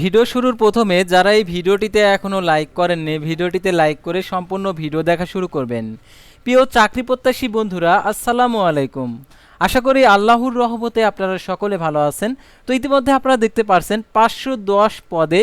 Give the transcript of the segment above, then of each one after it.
Video শুরুর প্রথমে যারা এই ভিডিওটিতে এখনও লাইক করেননি, ভিডিওটিতে লাইক করে সম্পূর্ণ ভিডিও দেখা শুরু করবেন। প্রিয় চাকরি প্রত্যাশী বন্ধুরা, আসসালামু আলাইকুম। আশা করি আল্লাহর রহমতে আপনারা সকলে ভালো আছেন। তো ইতিমধ্যে আপনারা দেখতে পারছেন পাঁচশো দশ পদে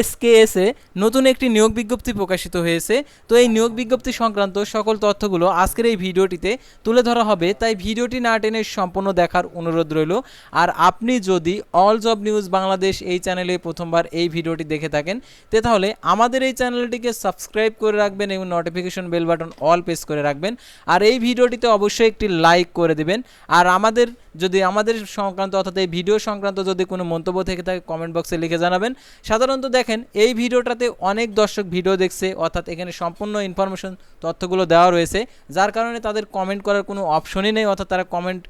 এসকেএসে নতুন একটি নিয়োগ বিজ্ঞপ্তি প্রকাশিত হয়েছে। তো এই নিয়োগ বিজ্ঞপ্তি সংক্রান্ত সকল তথ্যগুলো আজকের এই ভিডিওটিতে তুলে ধরা হবে। তাই ভিডিওটি না টেনে সম্পূর্ণ দেখার অনুরোধ রইল। আর আপনি যদি অল জব নিউজ বাংলাদেশ এই চ্যানেলে প্রথমবার এই ভিডিওটি দেখে থাকেন, তে তাহলে আমাদের এই চ্যানেলটিকে সাবস্ক্রাইব করে রাখবেন এবং notification bell button all press করে রাখবেন। আর এই ভিডিওটিতে অবশ্যই একটি লাইক করে দেবেন। আর আমাদের যদি আমাদের সংক্রান্ত অর্থাৎ এই ভিডিও সংক্রান্ত যদি কোনো মন্তব্য থেকে থাকে কমেন্ট বক্সে লিখে জানাবেন। সাধারণত দেখেন, এই ভিডিওটাতে অনেক দর্শক ভিডিও দেখছে, অর্থাৎ এখানে সম্পূর্ণ ইনফরমেশন তথ্যগুলো দেওয়া রয়েছে। যার কারণে তাদের কমেন্ট করার কোনো অপশনই নেই, অর্থাৎ তারা কমেন্ট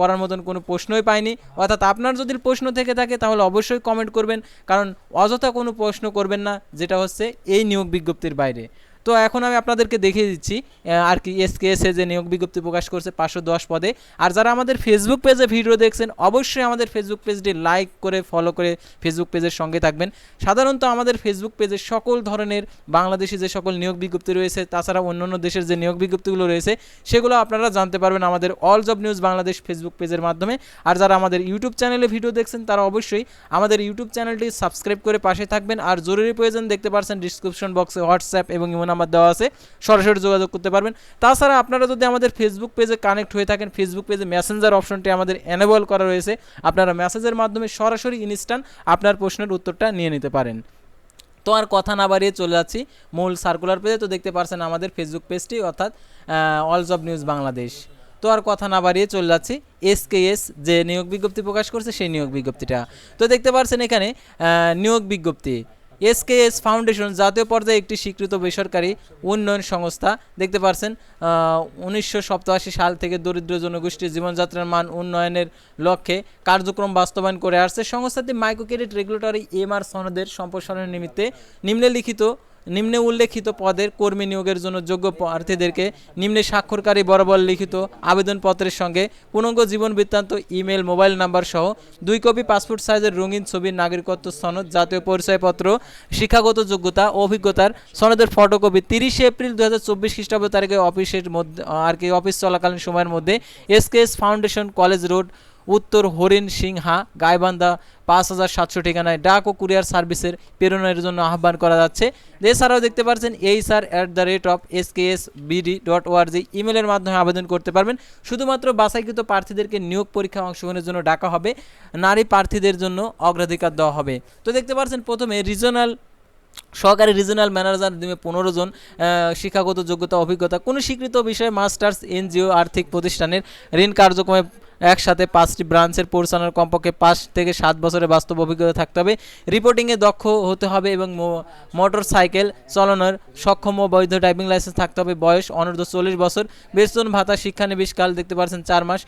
করার মতন কোনো প্রশ্নই পায়নি। অর্থাৎ আপনার যদি প্রশ্ন থেকে থাকে, তাহলে অবশ্যই কমেন্ট করবেন, কারণ অযথা কোনো প্রশ্ন করবেন না, যেটা হচ্ছে এই নিয়োগ বিজ্ঞপ্তির বাইরে। তো এখন আমি আপনাদেরকে দেখিয়ে দিচ্ছি আর কি এসকেএসে যে নিয়োগ বিজ্ঞপ্তি প্রকাশ করছে পাঁচশো দশ পদে। আর যারা আমাদের ফেসবুক পেজে ভিডিও দেখছেন, অবশ্যই আমাদের ফেসবুক পেজটি লাইক করে ফলো করে ফেসবুক পেজের সঙ্গে থাকবেন। সাধারণত আমাদের ফেসবুক পেজে সকল ধরনের বাংলাদেশি যে সকল নিয়োগ বিজ্ঞপ্তি রয়েছে, তাছাড়া অন্যান্য দেশের যে নিয়োগ বিজ্ঞপ্তিগুলো রয়েছে, সেগুলো আপনারা জানতে পারবেন আমাদের all job news Bangladesh Facebook পেজের মাধ্যমে। আর যারা আমাদের ইউটিউব চ্যানেলে ভিডিও দেখছেন, তারা অবশ্যই আমাদের ইউটিউব চ্যানেলটি সাবস্ক্রাইব করে পাশে থাকবেন। আর জরুরি প্রয়োজন দেখতে পারছেন ডিসক্রিপশন বক্সে হোয়াটসঅ্যাপ এবং ইমো নাম্বার দেওয়া আছে, সরাসরি যোগাযোগ করতে পারবেন। তাছাড়া আপনারা যদি আমাদের ফেসবুক পেজে কানেক্ট হয়ে থাকেন ফেসবুক পেজে মেসেঞ্জার অপশনটি আমাদের এনেবল করা রয়েছে, আপনারা মেসেজের মাধ্যমে সরাসরি ইনস্ট্যান্ট আপনার প্রশ্নের উত্তরটা নিয়ে নিতে পারেন। তো আর কথা না বাড়িয়ে চলে যাচ্ছি, মূল সার্কুলার পেজে তো দেখতে পারছেন আমাদের ফেসবুক পেজটি অর্থাৎ অল জব নিউজ বাংলাদেশ তো আর কথা না বাড়িয়ে চলে যাচ্ছি এসকেএস যে নিয়োগ বিজ্ঞপ্তি প্রকাশ করছে, সেই নিয়োগ বিজ্ঞপ্তিটা। তো দেখতে পারছেন এখানে নিয়োগ বিজ্ঞপ্তি। এসকেএস ফাউন্ডেশন জাতীয় পর্যায়ে একটি স্বীকৃত বেসরকারি উন্নয়ন সংস্থা। দেখতে পারছেন উনিশশো সাল থেকে দরিদ্র জনগোষ্ঠীর জীবনযাত্রার মান উন্নয়নের লক্ষ্যে কার্যক্রম বাস্তবায়ন করে আসছে। সংস্থাটি মাইক্রো ক্রেডিট রেগুলেটরি এমআর সনদের সম্প্রসারণের নিমিত্তে নিম্নলিখিত নিম্নে উল্লেখিত পদের কর্মী নিয়োগের জন্য যোগ্য প্রার্থীদেরকে নিম্নে স্বাক্ষরকারী বরাবর লিখিত আবেদনপত্রের সঙ্গে পূর্ণাঙ্গ জীবন বৃত্তান্ত, ইমেল, মোবাইল নাম্বার সহ দুই কপি পাসপোর্ট সাইজের রঙিন ছবির নাগরিকত্ব সনদ, জাতীয় পরিচয়পত্র, শিক্ষাগত যোগ্যতা, অভিজ্ঞতার সনদের ফটোকপি তিরিশে এপ্রিল দু হাজার চব্বিশ খ্রিস্টাব্দ তারিখে অফিসের মধ্যে, আর কি, অফিস চলাকালীন সময়ের মধ্যে এসকেএস ফাউন্ডেশন কলেজ রোড উত্তর হরিণ সিংহা, গাইবান্ধা পাঁচ হাজার সাতশো ঠিকানায় ডাক ও কুরিয়ার সার্ভিসের প্রেরণের জন্য আহ্বান করা যাচ্ছে। এছাড়াও দেখতে পাচ্ছেন এই sir at the rate of S K S BD dot org ইমেলের মাধ্যমে আবেদন করতে পারবেন। শুধুমাত্র বাছাইকৃত প্রার্থীদেরকে নিয়োগ পরীক্ষা অংশগ্রহণের জন্য ডাকা হবে, নারী প্রার্থীদের জন্য অগ্রাধিকার দেওয়া হবে। তো দেখতে পাচ্ছেন প্রথমে রিজনাল সহকারী রিজনাল ম্যানেজার দিবে পনেরো জন শিক্ষাগত যোগ্যতা, অভিজ্ঞতা, কোনো স্বীকৃত বিষয়ে মাস্টার্স এনজিও, আর্থিক প্রতিষ্ঠানের ঋণ কার্যক্রমে একসাথে পাঁচটি ব্রাঞ্চের পরিচালনার কমপক্ষে পাঁচ থেকে সাত বছরের বাস্তব অভিজ্ঞতা থাকতে হবে। রিপোর্টিংয়ে দক্ষ হতে হবে এবং মোটর সাইকেল চালানোর সক্ষম ও বৈধ ড্রাইভিং লাইসেন্স থাকতে হবে। বয়স অনূর্ধ্ব চল্লিশ বছর। বেতন ভাতা, শিক্ষানবিশকাল দেখতে পাচ্ছেন চার মাস।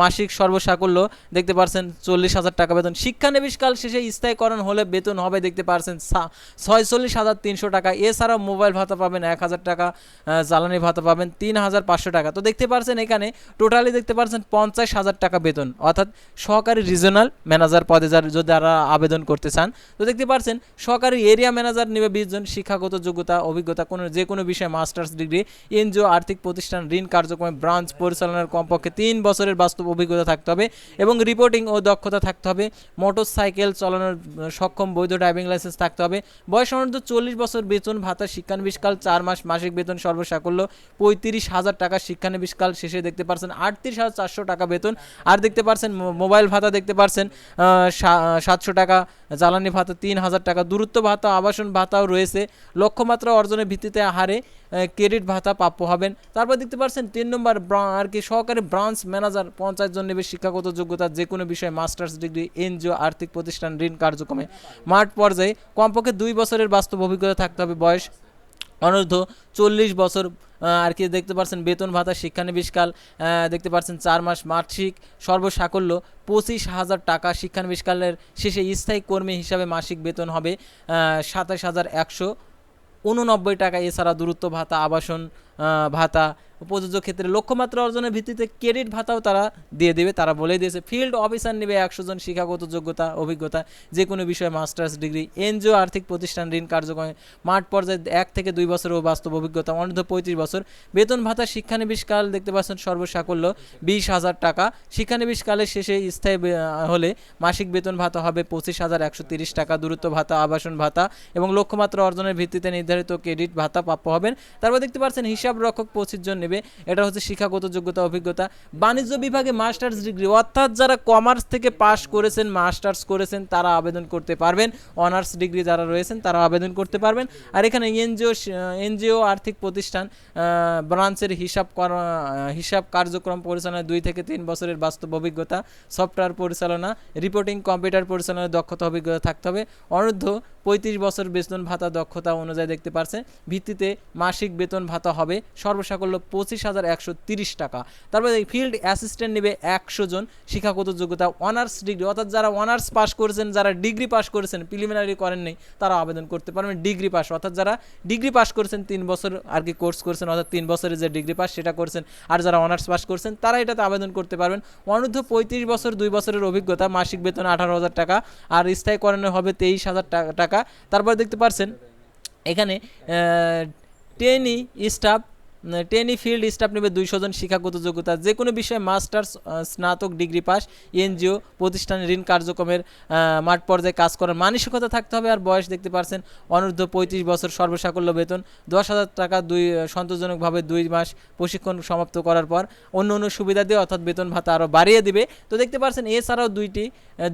মাসিক সর্বসাকুল্য দেখতে পাচ্ছেন চল্লিশ হাজার টাকা বেতন। শিক্ষানবিশকাল শেষে স্থায়ীকরণ হলে বেতন হবে দেখতে পাচ্ছেন ছয়চল্লিশ হাজার তিনশো টাকা। এছাড়াও মোবাইল ভাতা পাবেন এক হাজার টাকা জ্বালানি ভাতা পাবেন তিন হাজার পাঁচশো টাকা। তো দেখতে পাচ্ছেন এখানে টোটালি দেখতে পাচ্ছেন পঞ্চাশ হাজার টাকা বেতন, অর্থাৎ সহকারী রিজনাল ম্যানেজার পদে যদি যারা আবেদন করতে চান, তো দেখতে পাচ্ছেন সহকারী এরিয়া ম্যানেজার নেবে বিশ শিক্ষাগত যোগ্যতা, অভিজ্ঞতা, কোনো যে কোনো বিষয়ে মাস্টার্স ডিগ্রি, এনজিও, আর্থিক প্রতিষ্ঠান, ঋণ কার্যক্রমে, ব্রাঞ্চ পরিচালনার কমপক্ষে তিন বছরের বাস্তব অভিজ্ঞতা থাকতে হবে এবং রিপোর্টিং ও দক্ষতা থাকতে হবে। মোটর সাইকেল চালানোর সক্ষম বৈধ ড্রাইভিং লাইসেন্স থাকতে হবে। বয়স অনূর্ধ্ব চল্লিশ বছর বেতন, ভাতা, শিক্ষানবিশকাল, চার মাস মাসিক বেতন সর্বসাকুল্য, পঁয়ত্রিশ হাজার টাকা শিক্ষানবিশকাল শেষে দেখতে পারছেন আটত্রিশ হাজার চারশো টাকা বেতন। আর দেখতে পারছেন মোবাইল ভাতা দেখতে পারছেন সাতশো টাকা, জ্বালানি ভাতা তিন হাজার টাকা, দূরত্ব ভাতা, আবাসন ভাতাও রয়েছে। লক্ষ্যমাত্রা অর্জনের ভিত্তিতে হারে ক্রেডিট ভাতা প্রাপ্য হবেন। তারপর দেখতে পাচ্ছেন তিন নম্বর আর কি সহকারী ব্রাঞ্চ ম্যানেজার, পঞ্চায়েত জন নেবে শিক্ষাগত যোগ্যতা, যে কোনো বিষয়ে মাস্টার্স ডিগ্রি, এনজিও, আর্থিক প্রতিষ্ঠান, ঋণ কার্যক্রমে। মাঠ পর্যায়ে কমপক্ষে দুই বছরের বাস্তব অভিজ্ঞতা থাকতে হবে বয়স। অনূর্ধ্ব চল্লিশ বছর আর কি দেখতে পাচ্ছেন বেতন ভাতা, শিক্ষানবিশকাল দেখতে পাচ্ছেন চার মাস মাসিক সর্বসাকল্য, পঁচিশ হাজার টাকা শিক্ষানবিশকালের শেষে স্থায়ী কর্মী হিসাবে মাসিক বেতন হবে সাতাশ হাজার একশো উননব্বই টাকা। এছাড়া দূরত্ব ভাতা, আবাসন ভাতা প্রযোজ্য ক্ষেত্রে লক্ষ্যমাত্রা অর্জনের ভিত্তিতে ক্রেডিট ভাতাও তারা দিয়ে দেবে। তারা বলে দিয়েছে, ফিল্ড অফিসার নেবে একশো জন শিক্ষাগত যোগ্যতা, অভিজ্ঞতা, যে কোনো বিষয়ে মাস্টার্স ডিগ্রি, এনজিও, আর্থিক প্রতিষ্ঠান, ঋণ কার্যক্রমে মাঠ পর্যায়ে এক থেকে দুই বছর ও বাস্তব অভিজ্ঞতা, অনূর্ধ্ব পঁয়ত্রিশ বছর। বেতন ভাতা শিক্ষানবিশকাল দেখতে পাচ্ছেন সর্বসাকল্য, বিশ হাজার টাকা। শিক্ষানবিশকালের শেষে স্থায়ী হলে মাসিক বেতন ভাতা হবে পঁচিশ হাজার একশো তিরিশ টাকা। দূরত্ব ভাতা, আবাসন ভাতা এবং লক্ষ্যমাত্রা অর্জনের ভিত্তিতে নির্ধারিত ক্রেডিট ভাতা প্রাপ্য হবেন। তারপর দেখতে পাচ্ছেন হিসাব রক্ষক পঁচিশ জন নেবে। এটা হচ্ছে শিক্ষাগত যোগ্যতা, অভিজ্ঞতা। বাণিজ্য বিভাগে মাস্টার্স ডিগ্রি, অর্থাৎ যারা কমার্স থেকে পাশ করেছেন, মাস্টার্স করেছেন, তারা আবেদন করতে পারবেন। অনার্স ডিগ্রি যারা রয়েছেন তারা আবেদন করতে পারবেন। আর এখানে এনজিও এনজিও আর্থিক প্রতিষ্ঠান ব্রাঞ্চের হিসাব হিসাব কার্যক্রম পরিচালনায় দুই থেকে তিন বছরের বাস্তব অভিজ্ঞতা, সফটওয়্যার পরিচালনা, রিপোর্টিং, কম্পিউটার পরিচালনার দক্ষতা, অভিজ্ঞতা থাকতে হবে। অনূর্ধ্ব পঁয়ত্রিশ বছর বেতন ভাতা দক্ষতা অনুযায়ী দেখতে পারছেন ভিত্তিতে মাসিক বেতন ভাতা হবে সর্বসাকল্য পঁচিশ হাজার একশো তিরিশ টাকা। তারপরে ফিল্ড অ্যাসিস্ট্যান্ট নেবে একশো জন শিক্ষাগত যোগ্যতা অনার্স ডিগ্রি অর্থাৎ যারা অনার্স পাস করেছেন, যারা ডিগ্রি পাস করেছেন প্রিলিমিনারি করেন নেই, তারা আবেদন করতে পারবেন ডিগ্রি পাস অর্থাৎ যারা ডিগ্রি পাস করেছেন, তিন বছর আর কি কোর্স করেছেন, অর্থাৎ তিন বছরের যে ডিগ্রি পাস সেটা করছেন, আর যারা অনার্স পাস করছেন, তারা এটাতে আবেদন করতে পারবেন। অনূর্ধ্ব পঁয়ত্রিশ বছর দুই বছরের অভিজ্ঞতা, মাসিক বেতন আঠারো হাজার টাকা, আর স্থায়ী স্থায়ীকরণে হবে তেইশ হাজার টা- টাকা তারপর দেখতে পারছেন এখানে trainee staff trainee field staff নেবে দুইশো জন শিক্ষাগত যোগ্যতা যে কোনো বিষয়ে মাস্টার্স স্নাতক ডিগ্রি পাস এনজিও প্রতিষ্ঠান ঋণ কার্যক্রমের মাঠ পর্যায়ে কাজ করার মানসিকতা থাকতে হবে আর বয়স দেখতে পারছেন অনূর্ধ্ব পঁয়ত্রিশ বছর সর্বসাকল্য বেতন, দশ হাজার টাকা দুই সন্তোষজনকভাবে দুই মাস প্রশিক্ষণ সমাপ্ত করার পর অন্য অন্য সুবিধা দিয়ে অর্থাৎ বেতন ভাতা আরও বাড়িয়ে দিবে। তো দেখতে পারছেন এছাড়াও দুইটি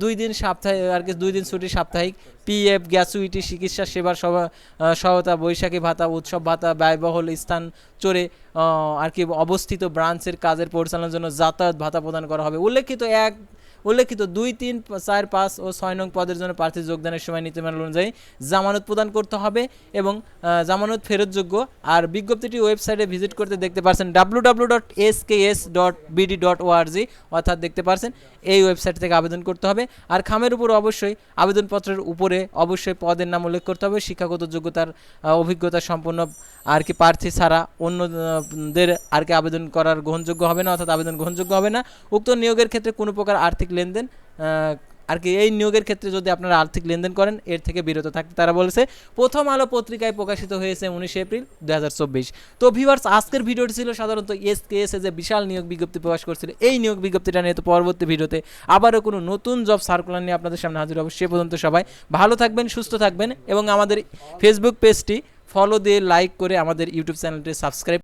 দুই দিন সাপ্তাহিক, আর কি দুই দিন ছুটি সাপ্তাহিক পিএফ গ্যাসুইটি চিকিৎসা সেবার সহায়তা, বৈশাখী ভাতা, উৎসব ভাতা, ব্যয়বহুল স্থান আহ, আর কি অবস্থিত ব্রাঞ্চের কাজের পরিচালনার জন্য যাতায়াত ভাতা প্রদান করা হবে। উল্লেখিত এক উল্লেখিত দুই, তিন, চার, পাঁচ ও ছয় নং পদের জন্য প্রার্থী যোগদানের সময় নীতিমালা অনুযায়ী জামানত প্রদান করতে হবে এবং জামানত ফেরতযোগ্য। আর বিজ্ঞপ্তিটি ওয়েবসাইটে ভিজিট করতে দেখতে পারছেন W W dot S K S dot BD dot org অর্থাৎ দেখতে পারছেন এই ওয়েবসাইট থেকে আবেদন করতে হবে। আর খামের উপর অবশ্যই আবেদনপত্রের উপরে অবশ্যই পদের নাম উল্লেখ করতে হবে, শিক্ষাগত যোগ্যতার অভিজ্ঞতা সম্পন্ন আর কি প্রার্থী ছাড়া অন্যদের আর কি আবেদন করার গ্রহণযোগ্য হবে না, অর্থাৎ আবেদন গ্রহণযোগ্য হবে না। উক্ত নিয়োগের ক্ষেত্রে কোনো প্রকার আর্থিক লেনদেন আর কি এই নিয়োগের ক্ষেত্রে যদি আপনারা আর্থিক লেনদেন করেন, এর থেকে বিরত থাকতে তারা বলেছে, প্রথম আলো পত্রিকায় প্রকাশিত হয়েছে উনিশে এপ্রিল দু হাজার চব্বিশ। তো ভিভার্স আজকের ভিডিওটি ছিল সাধারণত এস কে এস যে বিশাল নিয়োগ বিজ্ঞপ্তি প্রকাশ করছিল, এই নিয়োগ বিজ্ঞপ্তিটা নিয়ে তো পরবর্তী ভিডিওতে আবারও কোনো নতুন জব সার্কুলার নিয়ে আপনাদের সামনে হাজির হবে, সে পর্যন্ত সবাই ভালো থাকবেন, সুস্থ থাকবেন এবং আমাদের ফেসবুক পেজটি ফলো দিয়ে লাইক করে আমাদের ইউটিউব চ্যানেলটি সাবস্ক্রাইব